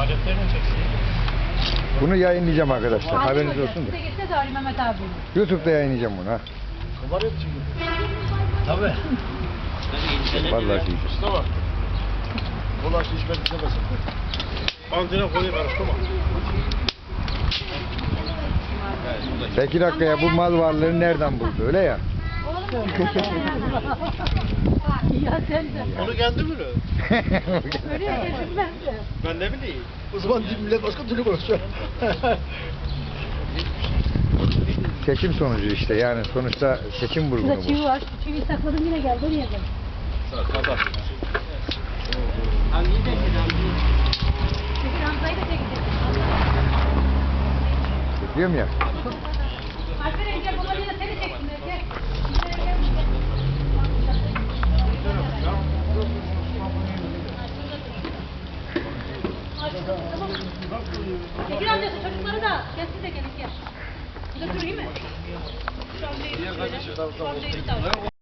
Aletlerini çeksin. Bunu yayınlayacağım arkadaşlar. Haberiniz olsun da. Size gitse de arayayım Mehmet abi. YouTube'da yayınlayacağım bunu ha. Var ya çünkü. Tabii. Vallahi şey. Mustafa. Bulaş hiç ben istemesin. Antene koyu karıştırma. Bekir Akkaya bu mal varlığını nereden buldu öyle ya? ya sen de. Onu kendi bilir. Öyle ya ben de. Ne bileyim. O zaman millet başka türlü konuşuyor. Seçim sonucu işte yani sonuçta seçim vurgunu Şurada çivi bu. var. Şu çiviyi sakladım yine geldi oraya geldi. Peki Hamza'yı da çekecek. Diyorum ya. Alperen gel babayla da seni çeksinler gel. Bekir amcası çocukları da gelsin de gelin gel. Durayım mı? Şu an değil. Şu an değil.